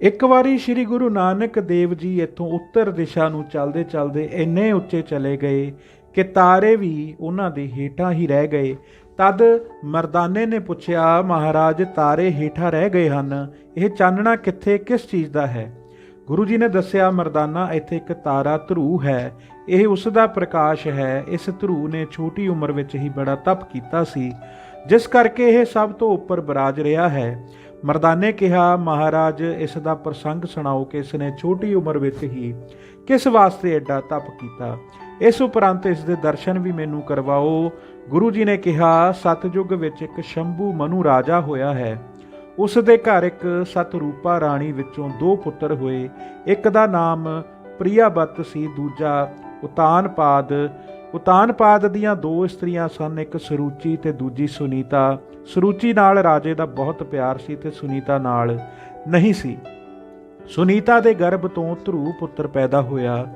ਇੱਕ ਵਾਰੀ ਸ੍ਰੀ ਗੁਰੂ ਨਾਨਕ ਦੇਵ ਜੀ ਇੱਥੋਂ ਉੱਤਰ ਦਿਸ਼ਾ ਨੂੰ ਚੱਲਦੇ ਚੱਲਦੇ ਇੰਨੇ ਉੱਚੇ ਚਲੇ ਗਏ ਕਿ ਤਾਰੇ ਵੀ ਉਹਨਾਂ ਦੇ ਹੇਠਾਂ ਹੀ ਰਹਿ ਗਏ। ਤਦ ਮਰਦਾਨੇ ਨੇ ਪੁੱਛਿਆ, ਮਹਾਰਾਜ, ਤਾਰੇ ਹੇਠਾਂ ਰਹਿ ਗਏ ਹਨ। ਇਹ ਚਾਨਣਾ ਕਿੱਥੇ, ਕਿਸ ਚੀਜ਼ ਦਾ ਹੈ? ਗੁਰੂ ਜੀ ਨੇ ਦੱਸਿਆ, ਮਰਦਾਨਾ, ਇੱਥੇ ਇੱਕ ਤਾਰਾ ਧਰੂ ਹੈ। ਇਹ ਉਸ ਦਾ ਪ੍ਰਕਾਸ਼ ਹੈ। ਇਸ ਧਰੂ ਨੇ ਛੋਟੀ ਉਮਰ ਵਿੱਚ ਹੀ ਬੜਾ ਤਪ ਕੀਤਾ ਸੀ। ਜਿਸ ਕਰਕੇ ਇਹ ਸਭ ਤੋਂ ਉੱਪਰ ਬਰਾਜ ਰਿਹਾ ਹੈ। ਮਰਦਾਨੇ ਕਿਹਾ, ਮਹਾਰਾਜ, ਇਸ ਦਾ ਪ੍ਰਸੰਗ ਸੁਣਾਓ ਕਿ ਇਸ ਨੇ ਛੋਟੀ ਉਮਰ ਵਿੱਚ ਹੀ ਕਿਸ ਵਾਸਤੇ ਐਡਾ ਤਪ ਕੀਤਾ? ਇਸ ਉਪਰੰਤ ਇਸ ਦੇ ਦਰਸ਼ਨ ਵੀ ਮੈਨੂੰ ਕਰਵਾਓ। ਗੁਰੂ ਜੀ ਨੇ ਕਿਹਾ, ਸਤਜੁਗ ਵਿੱਚ ਇੱਕ ਸ਼ੰਭੂ ਮਨੂ ਰਾਜਾ ਹੋਇਆ ਹੈ। ਉਸ ਦੇ ਘਰ ਇੱਕ ਸਤਰੂਪਾ ਰਾਣੀ ਵਿੱਚੋਂ ਦੋ ਪੁੱਤਰ ਹੋਏ। ਇੱਕ ਦਾ ਨਾਮ ਪ੍ਰਿਆਵਤ ਸੀ, ਦੂਜਾ ਉਤਾਨਪਾਦ। ਉਤਾਨਪਾਦ ਦੀਆਂ ਦੋ ਇਸਤਰੀਆਂ ਸਨ, ਇੱਕ ਸਰੂਚੀ ਤੇ ਦੂਜੀ ਸੁਨੀਤਾ। ਸਰੂਚੀ ਨਾਲ ਰਾਜੇ ਦਾ ਬਹੁਤ ਪਿਆਰ ਸੀ ਤੇ ਸੁਨੀਤਾ ਨਾਲ ਨਹੀਂ ਸੀ। ਸੁਨੀਤਾ ਦੇ ਗਰਭ ਤੋਂ ਧਰੂ ਪੁੱਤਰ ਪੈਦਾ ਹੋਇਆ।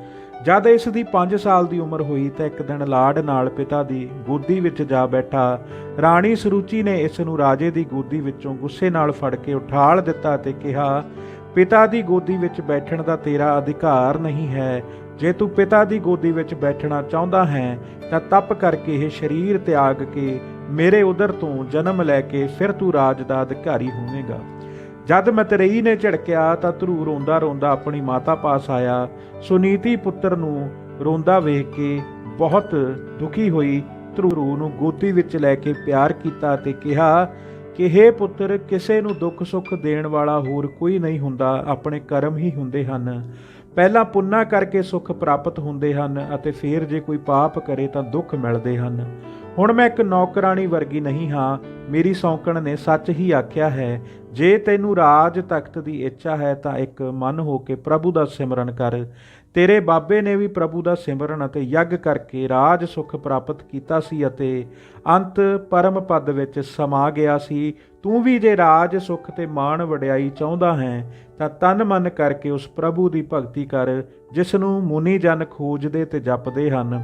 ਜਦ ਇਸ ਦੀ 5 ਸਾਲ ਦੀ ਉਮਰ ਹੋਈ ਤਾਂ ਇੱਕ ਦਿਨ ਲਾੜ ਨਾਲ ਪਿਤਾ ਦੀ ਗੋਦੀ ਵਿੱਚ ਜਾ ਬੈਠਾ। ਰਾਣੀ ਸਰੂਚੀ ਨੇ ਇਸ ਨੂੰ ਰਾਜੇ ਦੀ ਗੋਦੀ ਵਿੱਚੋਂ ਗੁੱਸੇ ਨਾਲ ਫੜ ਕੇ ਉਠਾਲ ਦਿੱਤਾ ਤੇ ਕਿਹਾ, ਪਿਤਾ ਦੀ ਗੋਦੀ ਵਿੱਚ ਬੈਠਣ ਦਾ ਤੇਰਾ ਅਧਿਕਾਰ ਨਹੀਂ ਹੈ। ਜੇ ਤੂੰ ਪਿਤਾ ਦੀ ਗੋਦੀ ਵਿੱਚ ਬੈਠਣਾ ਚਾਹੁੰਦਾ ਹੈ, ਤਾਂ ਤਪ ਕਰਕੇ ਇਹ ਸਰੀਰ ਤਿਆਗ ਕੇ ਮੇਰੇ ਉਦਰ ਤੋਂ ਜਨਮ ਲੈ ਕੇ ਫਿਰ ਤੂੰ ਰਾਜ ਦਾ ਅਧਿਕਾਰੀ ਹੋਵੇਂਗਾ। ਜਦ ਮਤਰੇਈ ਨੇ ਝੜਕਿਆ, ਤਾਂ ਧਰੂ ਰੋਂਦਾ ਰੋਂਦਾ ਆਪਣੀ ਮਾਤਾ ਪਾਸ ਆਇਆ। ਸੁਨੀਤੀ ਪੁੱਤਰ ਨੂੰ ਰੋਂਦਾ ਵੇਖ ਕੇ ਬਹੁਤ ਦੁਖੀ ਹੋਈ। ਧਰੂ ਨੂੰ ਗੋਦੀ ਵਿੱਚ ਲੈ ਕੇ ਪਿਆਰ ਕੀਤਾ ਤੇ ਕਿਹਾ ਕਿ हे ਪੁੱਤਰ, ਕਿਸੇ ਨੂੰ ਦੁੱਖ ਸੁੱਖ ਦੇਣ ਵਾਲਾ ਹੋਰ ਕੋਈ ਨਹੀਂ ਹੁੰਦਾ। ਆਪਣੇ ਕਰਮ ਹੀ ਹੁੰਦੇ ਹਨ। ਪਹਿਲਾਂ ਪੁੰਨਾ ਕਰਕੇ ਸੁੱਖ ਪ੍ਰਾਪਤ ਹੁੰਦੇ ਹਨ ਅਤੇ ਫਿਰ ਜੇ ਕੋਈ ਪਾਪ ਕਰੇ ਤਾਂ ਦੁੱਖ ਮਿਲਦੇ ਹਨ। ਹੁਣ ਮੈਂ ਇੱਕ ਨੌਕਰਾਨੀ ਵਰਗੀ ਨਹੀਂ ਹਾਂ। ਮੇਰੀ ਸੌਂਕਣ ਨੇ ਸੱਚ ਹੀ ਆਖਿਆ ਹੈ, ਜੇ ਤੈਨੂੰ ਰਾਜ ਤਖਤ ਦੀ ਇੱਛਾ ਹੈ ਤਾਂ ਇੱਕ ਮਨ ਹੋ ਕੇ ਪ੍ਰਭੂ ਦਾ ਸਿਮਰਨ ਕਰ। ਤੇਰੇ ਬਾਬੇ ਨੇ ਵੀ ਪ੍ਰਭੂ ਦਾ ਸਿਮਰਨ ਅਤੇ ਯੱਗ ਕਰਕੇ ਰਾਜ ਸੁਖ ਪ੍ਰਾਪਤ ਕੀਤਾ ਸੀ ਅਤੇ ਅੰਤ ਪਰਮ ਪਦ ਵਿੱਚ ਸਮਾ ਗਿਆ ਸੀ। ਤੂੰ ਵੀ ਜੇ ਰਾਜ ਸੁਖ ਤੇ ਮਾਣ ਵਡਿਆਈ ਚਾਹੁੰਦਾ ਹੈ, ਤਾਂ ਤਨ ਮਨ ਕਰਕੇ ਉਸ ਪ੍ਰਭੂ ਦੀ ਭਗਤੀ ਕਰ ਜਿਸ ਨੂੰ ਮੁਨੀ ਜਨ ਖੋਜਦੇ ਤੇ ਜਪਦੇ ਹਨ।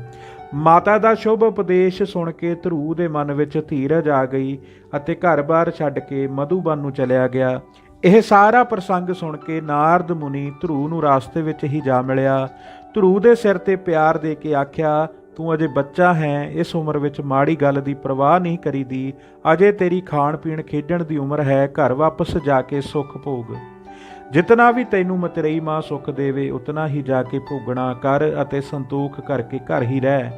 ਮਾਤਾ ਦਾ ਸ਼ੁਭ ਉਪਦੇਸ਼ ਸੁਣ ਕੇ ਧਰੂ ਦੇ ਮਨ ਵਿੱਚ ਧੀਰਜ ਆ ਗਈ ਅਤੇ ਘਰ-ਬਾਰ ਛੱਡ ਕੇ ਮਧੂਬਨ ਨੂੰ ਚਲਿਆ ਗਿਆ। ਇਹ ਸਾਰਾ ਪ੍ਰਸੰਗ ਸੁਣ ਕੇ ਨਾਰਦ ਮੁਨੀ ਧਰੂ ਨੂੰ ਰਾਸਤੇ ਵਿੱਚ ਹੀ ਜਾ ਮਿਲਿਆ। ਧਰੂ ਦੇ ਸਿਰ ਤੇ ਪਿਆਰ ਦੇ ਕੇ ਆਖਿਆ, ਤੂੰ ਅਜੇ ਬੱਚਾ ਹੈ, ਇਸ ਉਮਰ ਵਿੱਚ ਮਾੜੀ ਗੱਲ ਦੀ ਪਰਵਾਹ ਨਹੀਂ ਕਰੀਦੀ। ਅਜੇ ਤੇਰੀ ਖਾਣ ਪੀਣ ਖੇਡਣ ਦੀ ਉਮਰ ਹੈ, ਘਰ ਵਾਪਸ ਜਾ ਕੇ ਸੁੱਖ ਭੋਗ। ਜਿਤਨਾ ਵੀ ਤੈਨੂੰ ਮਤਰੇਈ ਮਾਂ ਸੁੱਖ ਦੇਵੇ, ਉਤਨਾ ਹੀ ਜਾ ਕੇ ਭੋਗਣਾ ਕਰ ਅਤੇ ਸੰਤੋਖ ਕਰਕੇ ਘਰ ਹੀ ਰਹਿ।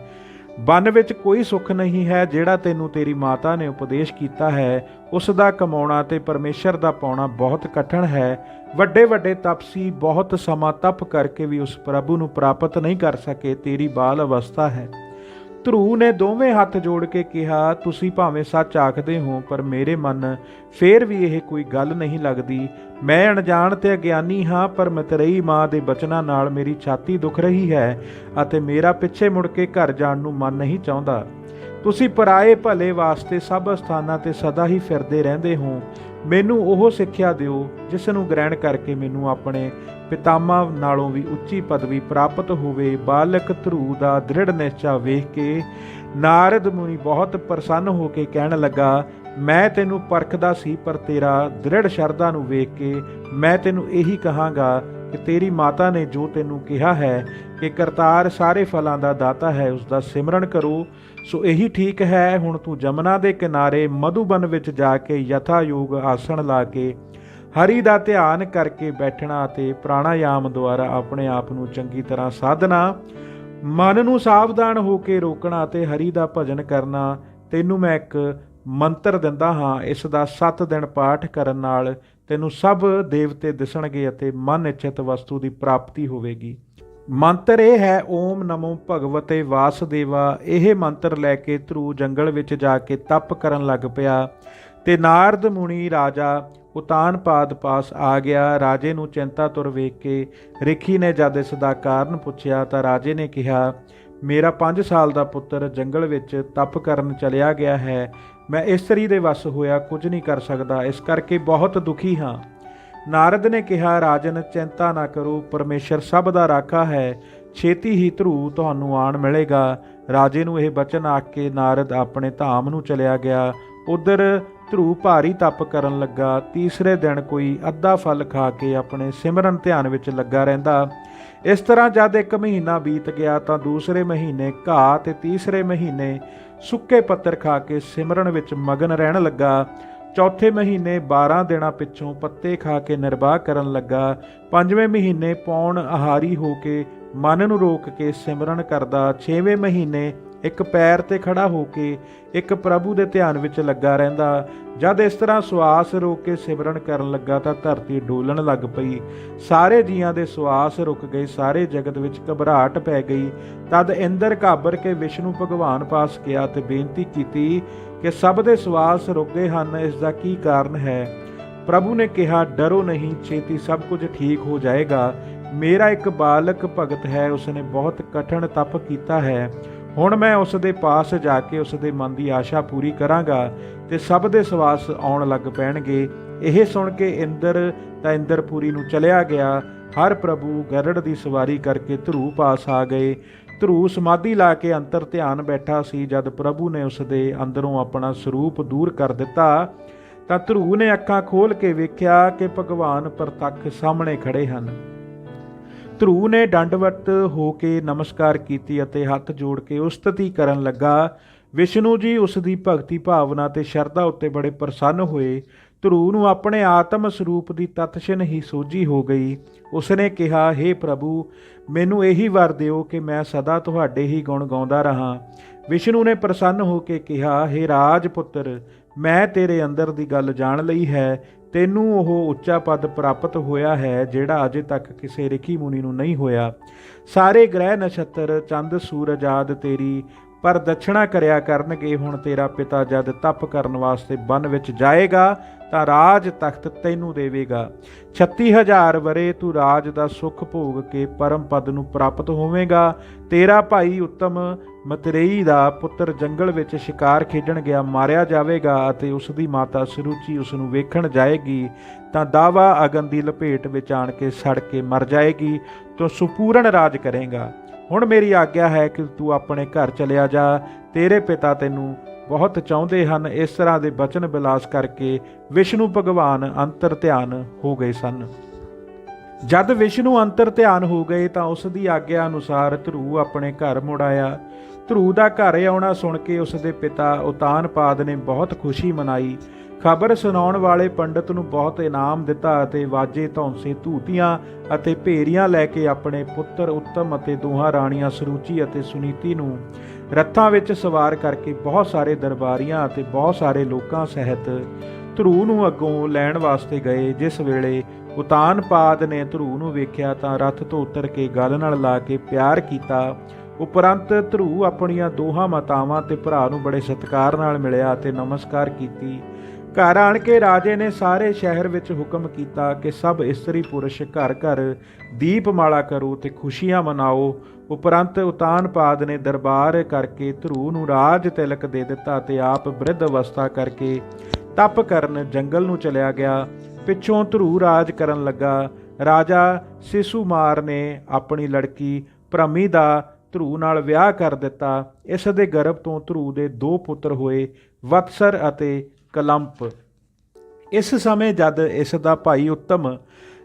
ਬਨ ਵਿੱਚ ਕੋਈ ਸੁੱਖ ਨਹੀਂ ਹੈ, ਜਿਹੜਾ ਤੈਨੂੰ ਤੇਰੀ ਮਾਤਾ ਨੇ ਉਪਦੇਸ਼ ਕੀਤਾ ਹੈ। ਉਸ ਦਾ ਕਮਾਉਣਾ ਤੇ ਪਰਮੇਸ਼ਰ ਦਾ ਪਾਉਣਾ ਬਹੁਤ ਕਠਿਨ ਹੈ। ਵੱਡੇ ਵੱਡੇ ਤਪਸੀ ਬਹੁਤ ਸਮਾਂ ਤਪ ਕਰਕੇ ਵੀ ਉਸ ਪ੍ਰਭੂ ਨੂੰ ਪ੍ਰਾਪਤ ਨਹੀਂ ਕਰ ਸਕੇ, ਤੇਰੀ ਬਾਲ ਅਵਸਥਾ ਹੈ। ਧਰੂ ਨੇ ਦੋਵੇਂ ਹੱਥ ਜੋੜ ਕੇ ਕਿਹਾ, ਤੁਸੀਂ ਭਾਵੇਂ ਸੱਚ ਆਖਦੇ ਹੋ, ਪਰ ਮੇਰੇ ਮਨ ਫੇਰ ਵੀ ਇਹ ਕੋਈ ਗੱਲ ਨਹੀਂ ਲੱਗਦੀ। ਮੈਂ ਅਣਜਾਣ ਤੇ ਅਗਿਆਨੀ ਹਾਂ, ਪਰ ਮਤਰੇਈ ਮਾਂ ਦੇ ਬਚਨਾਂ ਨਾਲ ਮੇਰੀ ਛਾਤੀ ਦੁਖ ਰਹੀ ਹੈ ਅਤੇ ਮੇਰਾ ਪਿੱਛੇ ਮੁੜ ਕੇ ਘਰ ਜਾਣ ਨੂੰ ਮਨ ਨਹੀਂ ਚਾਹੁੰਦਾ। ਤੁਸੀਂ ਪਰਾਏ ਭਲੇ ਵਾਸਤੇ ਸਭ ਸਥਾਨਾਂ ਤੇ ਸਦਾ ਹੀ ਫਿਰਦੇ ਰਹਿੰਦੇ ਹੋ। ਮੈਨੂੰ ਉਹ ਸਿੱਖਿਆ ਦਿਓ ਜਿਸ ਨੂੰ ਗ੍ਰਹਿਣ ਕਰਕੇ ਮੈਨੂੰ ਆਪਣੇ ਪਿਤਾਮਾ ਨਾਲੋਂ ਵੀ ਉੱਚੀ ਪਦਵੀ ਪ੍ਰਾਪਤ ਹੋਵੇ। ਬਾਲਕ ਧਰੂ ਦਾ ਦ੍ਰਿੜ ਨਿਸ਼ਚਾ ਵੇਖ ਕੇ ਨਾਰਦ ਮੁਨੀ ਬਹੁਤ ਪ੍ਰਸੰਨ ਹੋ ਕੇ ਕਹਿਣ ਲੱਗਾ, ਮੈਂ ਤੈਨੂੰ ਪਰਖਦਾ ਸੀ, ਪਰ ਤੇਰਾ ਦ੍ਰਿੜ ਸ਼ਰਧਾ ਨੂੰ ਵੇਖ ਕੇ ਮੈਂ ਤੈਨੂੰ ਇਹੀ ਕਹਾਂਗਾ ਕਿ ਤੇਰੀ ਮਾਤਾ ਨੇ ਜੋ ਤੈਨੂੰ ਕਿਹਾ ਹੈ ਕਿ ਕਰਤਾਰ ਸਾਰੇ ਫਲਾਂ ਦਾ ਦਾਤਾ ਹੈ ਉਸ ਦਾ ਸਿਮਰਨ ਕਰੋ। ਸੋ ਇਹੀ ਠੀਕ ਹੈ, ਹੁਣ ਤੂੰ ਜਮਨਾ ਦੇ ਕਿਨਾਰੇ ਮਧੂਬਨ ਵਿੱਚ ਜਾ ਕੇ ਯਥਾ ਯੋਗ ਆਸਣ ਲਾ ਕੇ ਹਰੀ ਦਾ ਧਿਆਨ ਕਰਕੇ ਬੈਠਣਾ ਅਤੇ ਪ੍ਰਾਣਾਯਾਮ ਦੁਆਰਾ ਆਪਣੇ ਆਪ ਨੂੰ ਚੰਗੀ ਤਰ੍ਹਾਂ ਸਾਧਨਾ ਮਨ ਨੂੰ ਸਾਵਧਾਨ ਹੋ ਕੇ ਰੋਕਣਾ ਅਤੇ ਹਰੀ ਦਾ ਭਜਨ ਕਰਨਾ, ਤੈਨੂੰ ਮੈਂ ਇੱਕ ਮੰਤਰ ਦਿੰਦਾ ਹਾਂ, ਇਸ ਦਾ 7 ਦਿਨ ਪਾਠ ਕਰਨ ਨਾਲ ਤੈਨੂੰ ਸਭ ਦੇਵਤੇ ਦਿਸਣਗੇ ਅਤੇ ਮਨ ਇੱਛਤ ਵਸਤੂ ਦੀ ਪ੍ਰਾਪਤੀ ਹੋਵੇਗੀ। ਮੰਤਰ ਇਹ ਹੈ, ਓਮ ਨਮੋ ਭਗਵਤੇ ਵਾਸਦੇਵਾ। ਇਹ ਮੰਤਰ ਲੈ ਕੇ ਧਰੂ ਜੰਗਲ ਵਿੱਚ ਜਾ ਕੇ ਤਪ ਕਰਨ ਲੱਗ ਪਿਆ। ਤੇ ਨਾਰਦ ਮੁਨੀ ਰਾਜਾ ਉਤਾਨਪਾਦ ਪਾਸ ਆ ਗਿਆ। ਰਾਜੇ ਨੂੰ ਚਿੰਤਾ ਤੁਰ ਵੇਖ ਕੇ ਰਿਖੀ ਨੇ ਜਦ ਇਸ ਦਾ ਕਾਰਨ ਪੁੱਛਿਆ ਤਾਂ ਰਾਜੇ ਨੇ ਕਿਹਾ, ਮੇਰਾ 5 ਸਾਲ ਦਾ ਪੁੱਤਰ ਜੰਗਲ ਵਿੱਚ ਤਪ ਕਰਨ ਚਲਿਆ ਗਿਆ ਹੈ। ਮੈਂ ਇਸਤਰੀ ਦੇ ਵਸ ਹੋਇਆ, ਕੁਝ ਨਹੀਂ ਕਰ ਸਕਦਾ। ਇਸ ਕਰਕੇ ਬਹੁਤ ਦੁਖੀ ਹਾਂ। ਨਾਰਦ ਨੇ ਕਿਹਾ, ਰਾਜਨ, ਚਿੰਤਾ ਨਾ ਕਰੋ, ਪਰਮੇਸ਼ਰ ਸਭ ਦਾ ਰਾਖਾ ਹੈ। ਛੇਤੀ ਹੀ ਧਰੂ ਤੁਹਾਨੂੰ ਆਣ ਮਿਲੇਗਾ। ਰਾਜੇ ਨੂੰ ਇਹ ਬਚਨ ਆਖ ਕੇ ਨਾਰਦ ਆਪਣੇ ਧਾਮ ਨੂੰ ਚਲਿਆ ਗਿਆ। ਉਧਰ ਧਰੂ ਭਾਰੀ ਤਪ ਕਰਨ ਲੱਗਾ। ਤੀਸਰੇ ਦਿਨ ਕੋਈ ਅੱਧਾ ਫਲ ਖਾ ਕੇ ਆਪਣੇ ਸਿਮਰਨ ਧਿਆਨ ਵਿੱਚ ਲੱਗਾ ਰਹਿੰਦਾ। ਇਸ ਤਰ੍ਹਾਂ ਜਦ ਇੱਕ ਮਹੀਨਾ ਬੀਤ ਗਿਆ ਤਾਂ ਦੂਸਰੇ ਮਹੀਨੇ ਘਾਹ ਤੇ ਤੀਸਰੇ ਮਹੀਨੇ ਸੁੱਕੇ ਪੱਤਰ ਖਾ ਕੇ ਸਿਮਰਨ ਵਿੱਚ ਮਗਨ ਰਹਿਣ ਲੱਗਾ। ਚੌਥੇ ਮਹੀਨੇ 12 ਦਿਨਾਂ ਪਿੱਛੋਂ ਪੱਤੇ ਖਾ ਕੇ ਨਿਰਵਾਹ ਕਰਨ ਲੱਗਾ, ਪੰਜਵੇਂ ਮਹੀਨੇ ਪੌਣ ਆਹਾਰੀ ਹੋ ਕੇ ਮਨ ਨੂੰ ਰੋਕ ਕੇ ਸਿਮਰਨ ਕਰਦਾ, ਛੇਵੇਂ ਮਹੀਨੇ ਇੱਕ ਪੈਰ ਤੇ ਖੜਾ ਹੋ ਕੇ ਇੱਕ ਪ੍ਰਭੂ ਦੇ ਧਿਆਨ ਵਿੱਚ ਲੱਗਾ ਰਹਿੰਦਾ। ਜਦ ਇਸ ਤਰ੍ਹਾਂ ਸਵਾਸ ਰੋਕ ਕੇ ਸਿਮਰਨ ਕਰਨ ਲੱਗਾ ਤਾਂ ਧਰਤੀ ਡੋਲਣ ਲੱਗ ਪਈ। ਸਾਰੇ ਜੀਆਂ ਦੇ ਸਵਾਸ ਰੁਕ ਗਏ, ਸਾਰੇ ਜਗਤ ਵਿੱਚ ਘਬਰਾਹਟ ਪੈ ਗਈ। ਤਦ ਇੰਦਰ ਘਾਬਰ ਕੇ ਵਿਸ਼ਨੂੰ ਭਗਵਾਨ ਪਾਸ ਗਿਆ ਤੇ ਬੇਨਤੀ ਕੀਤੀ ਕਿ ਸਭ ਦੇ ਸਵਾਸ ਰੁਕ ਹਨ, ਇਸ ਦਾ ਕੀ ਕਾਰਨ ਹੈ? ਪ੍ਰਭੂ ਨੇ ਕਿਹਾ, ਡਰੋ ਨਹੀਂ, ਛੇਤੀ ਸਭ ਕੁਝ ਠੀਕ ਹੋ ਜਾਏਗਾ। ਮੇਰਾ ਇੱਕ ਬਾਲਕ ਭਗਤ ਹੈ, ਉਸਨੇ ਬਹੁਤ ਕਠਿਨ ਤਪ ਕੀਤਾ ਹੈ। ਹੁਣ ਮੈਂ ਉਸ ਦੇ ਪਾਸ ਜਾ ਕੇ ਉਸ ਦੇ ਮਨ ਦੀ ਆਸ਼ਾ ਪੂਰੀ ਕਰਾਂਗਾ ਤੇ ਸਭ ਦੇ ਸਵਾਸ ਆਉਣ ਲੱਗ ਪੈਣਗੇ। ਇਹ ਸੁਣ ਕੇ ਇੰਦਰ ਤਾਂ ਇੰਦਰਪੁਰੀ ਨੂੰ ਚਲਿਆ ਗਿਆ। ਹਰ ਪ੍ਰਭੂ ਗਰੜ ਦੀ ਸਵਾਰੀ ਕਰਕੇ ਧਰੂ ਪਾਸ ਆ ਗਏ। ਧਰੂ ਸਮਾਧੀ ਲਾ ਕੇ ਅੰਤਰ ਧਿਆਨ ਬੈਠਾ ਸੀ, ਜਦ ਪ੍ਰਭੂ ਨੇ ਉਸ ਦੇ ਅੰਦਰੋਂ ਆਪਣਾ ਸਰੂਪ ਦੂਰ ਕਰ ਦਿੱਤਾ, ਤਾਂ ਧਰੂ ਨੇ ਅੱਖਾਂ ਖੋਲ ਕੇ ਵੇਖਿਆ ਕਿ ਭਗਵਾਨ ਪ੍ਰਤੱਖ ਸਾਹਮਣੇ ਖੜੇ ਹਨ। ਧਰੂ ਨੇ ਦੰਡਵਤ ਹੋ ਕੇ ਨਮਸਕਾਰ ਕੀਤੀ ਅਤੇ ਹੱਥ ਜੋੜ ਕੇ ਉਸਤਤੀ ਕਰਨ ਲੱਗਾ। ਵਿਸ਼ਨੂੰ ਜੀ ਉਸ ਦੀ ਭਗਤੀ ਭਾਵਨਾ ਤੇ ਸ਼ਰਧਾ ਉੱਤੇ ਬੜੇ ਪ੍ਰਸੰਨ ਹੋਏ। ਧਰੂ ਨੂੰ ਆਪਣੇ ਆਤਮ ਸਰੂਪ ਦੀ ਤਤਛਿਨ ਹੀ ਸੋਝੀ ਹੋ ਗਈ। ਉਸਨੇ ਕਿਹਾ हे ਪ੍ਰਭੂ, ਮੈਨੂੰ ਇਹੀ ਵਰ ਦਿਓ ਕਿ ਮੈਂ ਸਦਾ ਤੁਹਾਡੇ ਹੀ ਗੁਣ ਗਾਉਂਦਾ ਰਹਾ। ਵਿਸ਼ਨੂੰ ਨੇ ਪ੍ਰਸੰਨ ਹੋ ਕੇ ਕਿਹਾ हे ਰਾਜ ਪੁੱਤਰ ਮੈਂ ਤੇਰੇ ਅੰਦਰ ਦੀ ਗੱਲ ਜਾਣ ਲਈ ਹੈ। ਤੈਨੂੰ ਉਹ ਉੱਚਾ ਪਦ ਪ੍ਰਾਪਤ ਹੋਇਆ ਹੈ ਜਿਹੜਾ ਅਜੇ ਤੱਕ ਕਿਸੇ ਰਿਖੀ ਮੁਨੀ ਨੂੰ ਨਹੀਂ ਹੋਇਆ। ਸਾਰੇ ਗ੍ਰਹਿ ਨਛੱਤਰ, ਚੰਦ, ਸੂਰਜ ਆਦ ਤੇਰੀ ਪਰ ਦਛਣਾ ਕਰਿਆ ਕਰਨਗੇ। ਹੁਣ ਤੇਰਾ ਪਿਤਾ ਜਦ ਤਪ ਕਰਨ ਵਾਸਤੇ ਬਨ ਵਿੱਚ ਜਾਏਗਾ ਤਾਂ ਰਾਜ ਤਖਤ ਤੈਨੂੰ ਦੇਵੇਗਾ। 36000 ਵਰੇ ਤੂੰ ਰਾਜ ਦਾ ਸੁਖ ਭੋਗ ਕੇ ਪਰਮ ਪਦ ਨੂੰ ਪ੍ਰਾਪਤ ਹੋਵੇਂਗਾ। ਤੇਰਾ ਭਾਈ ਉੱਤਮ ਮਤਰੇਈ ਦਾ ਪੁੱਤਰ ਜੰਗਲ ਵਿੱਚ ਸ਼ਿਕਾਰ ਖੇਡਣ ਗਿਆ, ਮਾਰਿਆ ਜਾਵੇਗਾ ਅਤੇ ਉਸ ਦੀ ਮਾਤਾ ਸਰੂਚੀ ਉਸ ਨੂੰ ਵੇਖਣ ਜਾਏਗੀ। ਤਾਂ ਦਾਵਾ ਅਗਨ ਦੀ ਲਪੇਟ ਵਿੱਚ ਆਣ ਕੇ ਸੜ ਕੇ ਮਰ ਜਾਏਗੀ, ਤੂੰ ਸੁਪੂਰਨ ਰਾਜ ਕਰੇਗਾ। ਹੁਣ ਮੇਰੀ ਆਗਿਆ ਹੈ ਕਿ ਤੂੰ ਆਪਣੇ ਘਰ ਚਲਿਆ ਜਾ, ਤੇਰੇ ਪਿਤਾ ਤੈਨੂੰ ਬਹੁਤ ਚਾਹੁੰਦੇ ਹਨ ਇਸ ਤਰ੍ਹਾਂ ਦੇ ਬਚਨ ਬਿਲਾਸ ਕਰਕੇ ਵਿਸ਼ਨੂੰ ਭਗਵਾਨ ਅੰਤਰ ਧਿਆਨ ਹੋ ਗਏ ਸਨ। ਜਦ ਵਿਸ਼ਨੂੰ ਅੰਤਰ ਧਿਆਨ ਹੋ ਗਏ ਤਾਂ ਉਸ ਦੀ ਆਗਿਆ ਅਨੁਸਾਰ ਧਰੂ ਆਪਣੇ ਘਰ ਮੁੜ ਆਇਆ। ਧਰੂ ਦਾ ਘਰ ਆਉਣਾ ਸੁਣ ਕੇ ਉਸ ਦੇ ਪਿਤਾ ਉਤਾਨਪਾਦ ਨੇ ਬਹੁਤ ਖੁਸ਼ੀ ਮਨਾਈ ਖਬਰ ਸੁਣਾਉਣ ਵਾਲੇ ਪੰਡਤ ਨੂੰ ਬਹੁਤ ਇਨਾਮ ਦਿੱਤਾ ਅਤੇ ਵਾਜੇ ਧੌਂਸੇ ਧੂਤੀਆਂ ਅਤੇ ਭੇਰੀਆਂ ਲੈ ਕੇ ਆਪਣੇ ਪੁੱਤਰ ਉੱਤਮ ਅਤੇ ਦੋਹਾਂ ਰਾਣੀਆਂ ਸਰੂਚੀ ਅਤੇ ਸੁਨੀਤੀ ਨੂੰ ਰੱਥਾਂ ਵਿੱਚ ਸਵਾਰ ਕਰਕੇ ਬਹੁਤ ਸਾਰੇ ਦਰਬਾਰੀਆਂ ਅਤੇ ਬਹੁਤ ਸਾਰੇ ਲੋਕਾਂ ਸਹਿਤ ਧਰੂ ਨੂੰ ਅੱਗੋਂ ਲੈਣ ਵਾਸਤੇ ਗਏ। ਜਿਸ ਵੇਲੇ ਉਤਾਨਪਾਦ ਨੇ ਧਰੂ ਨੂੰ ਵੇਖਿਆ ਤਾਂ ਰੱਥ ਤੋਂ ਉਤਰ ਕੇ ਗੱਲ ਨਾਲ ਲਾ ਕੇ ਪਿਆਰ ਕੀਤਾ। ਉਪਰੰਤ ਧਰੂ ਆਪਣੀਆਂ ਦੋਹਾਂ ਮਾਤਾਵਾਂ ਤੇ ਭਰਾ ਨੂੰ ਬੜੇ ਸਤਿਕਾਰ ਨਾਲ ਮਿਲਿਆ ਅਤੇ ਨਮਸਕਾਰ ਕੀਤੀ। ਘਰ ਆਣ ਕੇ ਰਾਜੇ ਨੇ ਸਾਰੇ ਸ਼ਹਿਰ ਵਿੱਚ ਹੁਕਮ ਕੀਤਾ ਕਿ ਸਭ ਇਸਤਰੀ ਪੁਰਸ਼ ਘਰ ਘਰ ਦੀਪਮਾਲਾ ਕਰੋ ਤੇ ਖੁਸ਼ੀਆਂ ਮਨਾਓ। ਉਪਰੰਤ ਉਤਾਨਪਾਦ ਨੇ ਦਰਬਾਰ ਕਰਕੇ ਧਰੂ ਨੂੰ ਰਾਜ ਤਿਲਕ ਦੇ ਦਿੱਤਾ ਤੇ ਆਪ ਬ੍ਰਿਧ ਅਵਸਥਾ ਕਰਕੇ ਤਪ ਕਰਨ ਜੰਗਲ ਨੂੰ ਚਲਿਆ ਗਿਆ। ਪਿੱਛੋਂ ਧਰੂ ਰਾਜ ਕਰਨ ਲੱਗਾ। ਰਾਜਾ ਸਿਸੂਮਾਰ ਨੇ ਆਪਣੀ ਲੜਕੀ ਭ੍ਰਮੀ ਦਾ ਧਰੂ ਨਾਲ ਵਿਆਹ ਕਰ ਦਿੱਤਾ। ਇਸ ਦੇ ਗਰਭ ਤੋਂ ਧਰੂ ਦੇ ਦੋ ਪੁੱਤਰ ਹੋਏ, ਵਤਸਰ ਅਤੇ ਕਲੰਪ। ਇਸ ਸਮੇਂ ਜਦ ਇਸ ਦਾ ਭਾਈ ਉੱਤਮ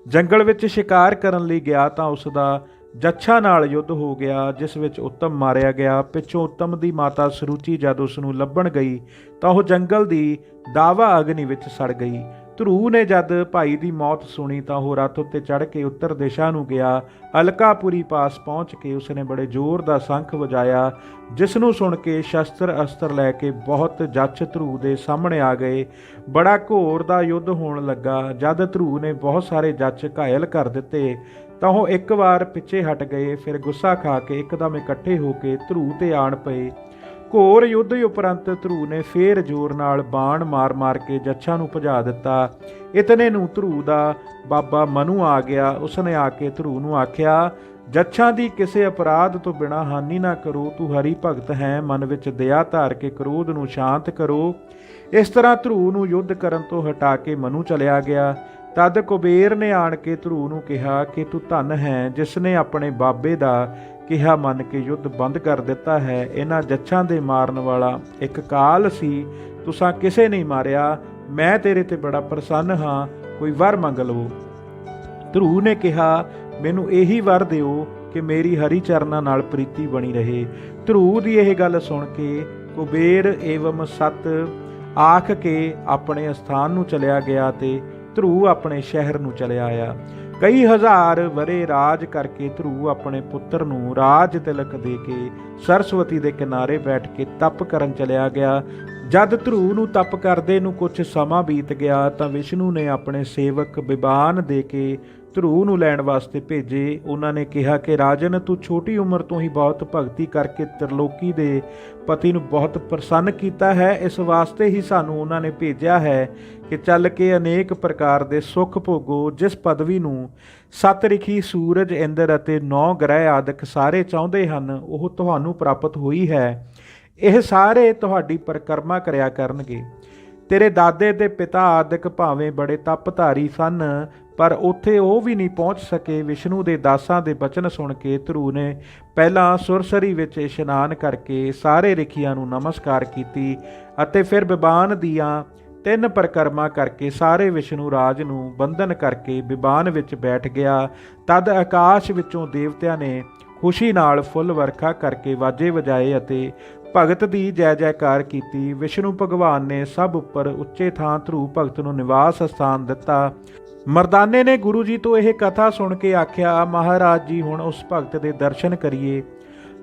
ਜੰਗਲ ਵਿੱਚ ਸ਼ਿਕਾਰ ਕਰਨ ਲਈ ਗਿਆ ਤਾਂ ਉਸ ਦਾ ਜੱਛਾ ਨਾਲ ਯੁੱਧ ਹੋ ਗਿਆ, ਜਿਸ ਵਿੱਚ ਉੱਤਮ ਮਾਰਿਆ ਗਿਆ। ਪਿੱਛੋਂ ਉੱਤਮ ਦੀ ਮਾਤਾ ਸਰੂਚੀ ਜਦ ਉਸ ਨੂੰ ਲੱਭਣ ਗਈ ਤਾਂ ਉਹ ਜੰਗਲ ਦੀ ਦਾਵਾ ਅਗਨੀ ਵਿੱਚ ਸੜ ਗਈ। ਧਰੂ ਨੇ ਜਦ ਭਾਈ ਦੀ ਮੌਤ ਸੁਣੀ ਤਾਂ ਉਹ ਰੱਥ ਉੱਤੇ ਚੜ੍ਹ ਕੇ ਉੱਤਰ ਦਿਸ਼ਾ ਨੂੰ ਗਿਆ। ਅਲਕਾਪੁਰੀ ਪਾਸ ਪਹੁੰਚ ਕੇ ਉਸਨੇ ਬੜੇ ਜ਼ੋਰ ਦਾ ਸ਼ੰਖ ਵਜਾਇਆ, ਜਿਸ ਨੂੰ ਸੁਣ ਕੇ ਸ਼ਸਤਰ ਅਸਤਰ ਲੈ ਕੇ ਬਹੁਤ ਜੱਚ ਧਰੂ ਦੇ ਸਾਹਮਣੇ ਆ ਗਏ। ਬੜਾ ਘੋਰ ਦਾ ਯੁੱਧ ਹੋਣ ਲੱਗਾ। ਜਦ ਧਰੂ ਨੇ ਬਹੁਤ ਸਾਰੇ ਜੱਚ ਘਾਇਲ ਕਰ ਦਿੱਤੇ, ਤਾਂ ਉਹ ਇੱਕ ਵਾਰ ਪਿੱਛੇ ਹਟ ਗਏ। ਫਿਰ ਗੁੱਸਾ ਖਾ ਕੇ ਇੱਕਦਮ ਇਕੱਠੇ ਹੋ ਕੇ ਧਰੂ ਤੇ ਆਣ ਪਏ। ਘੋਰ ਯੁੱਧ ਉਪਰੰਤ ਧਰੂ ਨੇ ਫੇਰ ਜ਼ੋਰ ਨਾਲ ਬਾਣ ਮਾਰ-ਮਾਰ ਕੇ ਜੱਛਾਂ ਨੂੰ ਭਜਾ ਦਿੱਤਾ। ਇਤਨੇ ਨੂੰ ਧਰੂ ਦਾ ਬਾਬਾ ਮਨੂ ਆ ਗਿਆ। ਉਸਨੇ ਆ ਕੇ ਧਰੂ ਨੂੰ ਆਖਿਆ, ਜੱਛਾਂ ਦੀ ਕਿਸੇ ਅਪਰਾਧ ਤੋਂ ਬਿਨਾ ਹਾਨੀ ਨਾ ਕਰੋ। ਤੂੰ ਹਰੀ ਭਗਤ ਹੈ, ਮਨ ਵਿੱਚ ਦਇਆ ਧਾਰ ਕੇ ਕ੍ਰੋਧ ਨੂੰ ਸ਼ਾਂਤ ਕਰੋ। ਇਸ ਤਰ੍ਹਾਂ ਧਰੂ ਨੂੰ ਯੁੱਧ ਕਰਨ ਤੋਂ ਹਟਾ ਕੇ ਮਨੂ ਚਲਿਆ ਗਿਆ। ਤਦ ਕੁਬੇਰ ਨੇ ਆਣ ਕੇ ਧਰੂ ਨੂੰ ਕਿਹਾ ਕਿ ਤੂੰ ਧਨ ਹੈ ਜਿਸ ਨੇ ਆਪਣੇ ਬਾਬੇ ਦਾ ਕਿਹਾ ਮੰਨ ਕੇ ਯੁੱਧ ਬੰਦ ਕਰ ਦਿੱਤਾ ਹੈ। ਇਹਨਾਂ ਜੱਛਾਂ ਦੇ ਮਾਰਨ ਵਾਲਾ ਇੱਕ ਕਾਲ ਸੀ, ਤੁਸਾਂ ਕਿਸੇ ਨਹੀਂ ਮਾਰਿਆ, ਮੈਂ ਤੇਰੇ ਤੇ ਬੜਾ ਪ੍ਰਸੰਨ ਹਾਂ, ਕੋਈ ਵਰ ਮੰਗ ਲਵੋ। ਧਰੂ ਨੇ ਕਿਹਾ, ਮੈਨੂੰ ਇਹੀ ਵਰ ਦਿਓ ਕਿ ਮੇਰੀ ਹਰੀ ਚਰਨਾਂ ਨਾਲ ਪ੍ਰੀਤੀ ਬਣੀ ਰਹੇ। ਧਰੂ ਦੀ ਇਹ ਗੱਲ ਸੁਣ ਕੇ ਕੁਬੇਰ ਏਵਮ ਸਤ ਆਖ ਕੇ ਆਪਣੇ ਸਥਾਨ ਨੂੰ ਚਲਿਆ ਗਿਆ ਤੇ ਧਰੂ ਆਪਣੇ ਸ਼ਹਿਰ ਨੂੰ ਚਲਿਆ ਆਇਆ। ਕਈ ਹਜ਼ਾਰ ਵਰੇ ਰਾਜ ਕਰਕੇ ਧਰੂ ਆਪਣੇ ਪੁੱਤਰ ਨੂੰ ਰਾਜ ਤਿਲਕ ਦੇ ਕੇ ਸਰਸਵਤੀ ਦੇ ਕਿਨਾਰੇ ਬੈਠ ਕੇ ਤਪ ਕਰਨ ਚਲਿਆ ਗਿਆ। ਜਦ ਧਰੂ ਨੂੰ ਤਪ ਕਰਦੇ ਨੂੰ ਕੁਝ ਸਮਾਂ ਬੀਤ ਗਿਆ ਤਾਂ ਵਿਸ਼ਨੂੰ ਨੇ ਆਪਣੇ ਸੇਵਕ ਬਿਬਾਨ ਦੇ ਕੇ ਧਰੂ ਨੂੰ ਲੈਣ ਵਾਸਤੇ ਭੇਜੇ। ਉਹਨਾਂ ਨੇ ਕਿਹਾ ਕਿ, ਰਾਜਨ, ਤੂੰ ਛੋਟੀ ਉਮਰ ਤੋਂ ਹੀ ਬਹੁਤ ਭਗਤੀ ਕਰਕੇ ਤ੍ਰਿਲੋਕੀ ਦੇ ਪਤੀ ਨੂੰ ਬਹੁਤ ਪ੍ਰਸੰਨ ਕੀਤਾ ਹੈ। ਇਸ ਵਾਸਤੇ ਹੀ ਸਾਨੂੰ ਉਹਨਾਂ ਨੇ ਭੇਜਿਆ ਹੈ ਕਿ ਚੱਲ ਕੇ ਅਨੇਕ ਪ੍ਰਕਾਰ ਦੇ ਸੁੱਖ ਭੋਗੋ, ਜਿਸ ਪਦਵੀ ਨੂੰ ਸੱਤ ਰਿਖੀ ਸੂਰਜ, ਇੰਦਰ ਅਤੇ ਨੌ ਗ੍ਰਹਿ ਆਦਿਕ ਸਾਰੇ ਚਾਹੁੰਦੇ ਹਨ, ਉਹ ਤੁਹਾਨੂੰ ਪ੍ਰਾਪਤ ਹੋਈ ਹੈ। ਇਹ ਸਾਰੇ ਤੁਹਾਡੀ ਪਰਿਕਰਮਾ ਕਰਿਆ ਕਰਨਗੇ। ਤੇਰੇ ਦਾਦੇ ਤੇ ਪਿਤਾ ਆਦਿਕ ਭਾਵੇਂ ਬੜੇ ਤਪਧਾਰੀ ਸਨ ਪਰ ਉੱਥੇ ਉਹ ਵੀ ਨਹੀਂ ਪਹੁੰਚ ਸਕੇ। ਵਿਸ਼ਨੂੰ ਦੇ ਦਾਸਾਂ ਦੇ ਬਚਨ ਸੁਣ ਕੇ ਧਰੂ ਨੇ ਪਹਿਲਾਂ ਸੁਰਸਰੀ ਵਿੱਚ ਇਸ਼ਨਾਨ ਕਰਕੇ ਸਾਰੇ ਰਿਖੀਆਂ ਨੂੰ ਨਮਸਕਾਰ ਕੀਤੀ ਅਤੇ ਫਿਰ ਬਿਬਾਨ ਦੀਆਂ ਤਿੰਨ ਪਰਿਕਰਮਾ ਕਰਕੇ ਸਾਰੇ ਵਿਸ਼ਨੂੰ ਰਾਜ ਨੂੰ ਬੰਧਨ ਕਰਕੇ ਬਿਬਾਨ ਵਿੱਚ ਬੈਠ ਗਿਆ। ਤਦ ਆਕਾਸ਼ ਵਿੱਚੋਂ ਦੇਵਤਿਆਂ ਨੇ ਖੁਸ਼ੀ ਨਾਲ ਫੁੱਲ ਵਰਖਾ ਕਰਕੇ ਵਾਜੇ ਵਜਾਏ ਅਤੇ ਭਗਤ ਦੀ ਜੈ ਜੈਕਾਰ ਕੀਤੀ। ਵਿਸ਼ਨੂੰ ਭਗਵਾਨ ਨੇ ਸਭ ਉੱਪਰ ਉੱਚੇ ਥਾਂ ਧਰੂ ਭਗਤ ਨੂੰ ਨਿਵਾਸ ਸਥਾਨ ਦਿੱਤਾ। ਮਰਦਾਨੇ ਨੇ ਗੁਰੂ ਜੀ ਤੋਂ ਇਹ ਕਥਾ ਸੁਣ ਕੇ ਆਖਿਆ, ਮਹਾਰਾਜ ਜੀ, ਹੁਣ ਉਸ ਭਗਤ ਦੇ ਦਰਸ਼ਨ ਕਰੀਏ।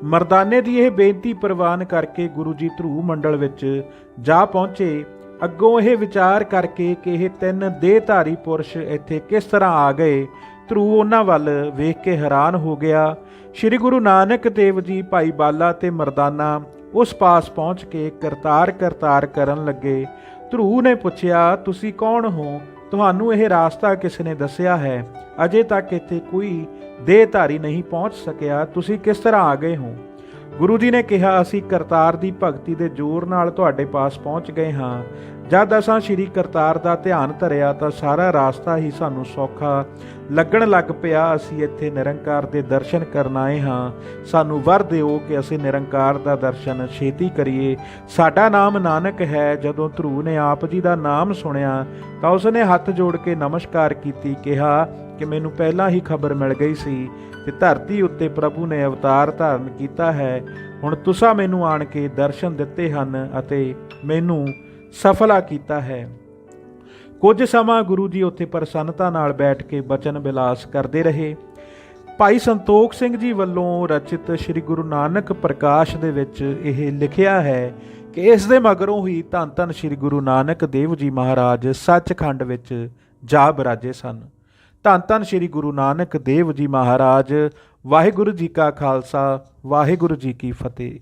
ਮਰਦਾਨੇ ਦੀ ਇਹ ਬੇਨਤੀ ਪ੍ਰਵਾਨ ਕਰਕੇ ਗੁਰੂ ਜੀ ਧਰੂ ਮੰਡਲ ਵਿੱਚ ਜਾ ਪਹੁੰਚੇ। ਅੱਗੋਂ ਇਹ ਵਿਚਾਰ ਕਰਕੇ ਕਿ ਇਹ ਤਿੰਨ ਦੇਹਧਾਰੀ ਪੁਰਸ਼ ਇੱਥੇ ਕਿਸ ਤਰ੍ਹਾਂ ਆ ਗਏ, ਧਰੂ ਉਹਨਾਂ ਵੱਲ ਵੇਖ ਕੇ ਹੈਰਾਨ ਹੋ ਗਿਆ। ਸ੍ਰੀ ਗੁਰੂ ਨਾਨਕ ਦੇਵ ਜੀ, ਭਾਈ ਬਾਲਾ ਤੇ ਮਰਦਾਨਾ ਉਸ ਪਾਸ ਪਹੁੰਚ ਕੇ ਕਰਤਾਰ ਕਰਤਾਰ ਕਰਨ ਲੱਗੇ। ਧਰੂ ਨੇ ਪੁੱਛਿਆ, ਤੁਸੀਂ ਕੌਣ ਹੋ? ਤੁਹਾਨੂੰ ਇਹ ਰਾਸਤਾ ਕਿਸ ਨੇ ਦੱਸਿਆ ਹੈ? ਅਜੇ ਤੱਕ ਇੱਥੇ ਕੋਈ ਦੇਹਧਾਰੀ ਨਹੀਂ ਪਹੁੰਚ ਸਕਿਆ। ਤੁਸੀਂ ਕਿਸ ਤਰ੍ਹਾਂ ਆ ਗਏ ਹੋ? ਗੁਰੂ ਜੀ ਨੇ ਕਿਹਾ, ਅਸੀਂ ਕਰਤਾਰ ਦੀ ਭਗਤੀ ਦੇ ਜ਼ੋਰ ਨਾਲ ਤੁਹਾਡੇ ਪਾਸ ਪਹੁੰਚ ਗਏ ਹਾਂ। ਜਦ ਅਸਾਂ ਸ਼੍ਰੀ ਕਰਤਾਰ ਦਾ ਧਿਆਨ ਧਰਿਆ ਤਾਂ ਸਾਰਾ ਰਾਸਤਾ ਹੀ ਸਾਨੂੰ ਸੌਖਾ ਲੱਗਣ ਲੱਗ ਪਿਆ। ਅਸੀਂ ਇੱਥੇ ਨਿਰੰਕਾਰ ਦੇ ਦਰਸ਼ਨ ਕਰਨ ਆਏ ਹਾਂ। ਸਾਨੂੰ ਵਰ ਦਿਓ ਕਿ ਅਸੀਂ ਨਿਰੰਕਾਰ ਦਾ ਦਰਸ਼ਨ ਛੇਤੀ ਕਰੀਏ। ਸਾਡਾ ਨਾਮ ਨਾਨਕ ਹੈ। ਜਦੋਂ ਧਰੂ ਨੇ ਆਪ ਜੀ ਦਾ ਨਾਮ ਸੁਣਿਆ ਤਾਂ ਉਸਨੇ ਹੱਥ ਜੋੜ ਕੇ ਨਮਸਕਾਰ ਕੀਤੀ, ਕਿਹਾ ਕਿ ਮੈਨੂੰ ਪਹਿਲਾਂ ਹੀ ਖਬਰ ਮਿਲ ਗਈ ਸੀ ਕਿ ਧਰਤੀ ਉੱਤੇ ਪ੍ਰਭੂ ਨੇ ਅਵਤਾਰ ਧਾਰਨ ਕੀਤਾ ਹੈ। ਹੁਣ ਤੁਸੀਂ ਮੈਨੂੰ ਆਣ ਕੇ ਦਰਸ਼ਨ ਦਿੱਤੇ ਹਨ ਅਤੇ ਮੈਨੂੰ ਸਫਲਾ ਕੀਤਾ ਹੈ। ਕੁਝ ਸਮਾਂ ਗੁਰੂ ਜੀ ਉੱਥੇ ਪ੍ਰਸੰਨਤਾ ਨਾਲ ਬੈਠ ਕੇ ਬਚਨ ਬਿਲਾਸ ਕਰਦੇ ਰਹੇ। ਭਾਈ ਸੰਤੋਖ ਸਿੰਘ ਜੀ ਵੱਲੋਂ ਰਚਿਤ ਸ੍ਰੀ ਗੁਰੂ ਨਾਨਕ ਪ੍ਰਕਾਸ਼ ਦੇ ਵਿੱਚ ਇਹ ਲਿਖਿਆ ਹੈ ਕਿ ਇਸ ਦੇ ਮਗਰੋਂ ਹੀ ਧੰਨ ਧੰਨ ਸ੍ਰੀ ਗੁਰੂ ਨਾਨਕ ਦੇਵ ਜੀ ਮਹਾਰਾਜ ਸੱਚਖੰਡ ਵਿੱਚ ਜਾ ਬਿਰਾਜੇ ਸਨ। ਧੰਨ ਧੰਨ ਸ੍ਰੀ ਗੁਰੂ ਨਾਨਕ ਦੇਵ ਜੀ ਮਹਾਰਾਜ, ਵਾਹਿਗੁਰੂ ਜੀ ਕਾ ਖਾਲਸਾ, ਵਾਹਿਗੁਰੂ ਜੀ ਕੀ ਫਤਿਹ।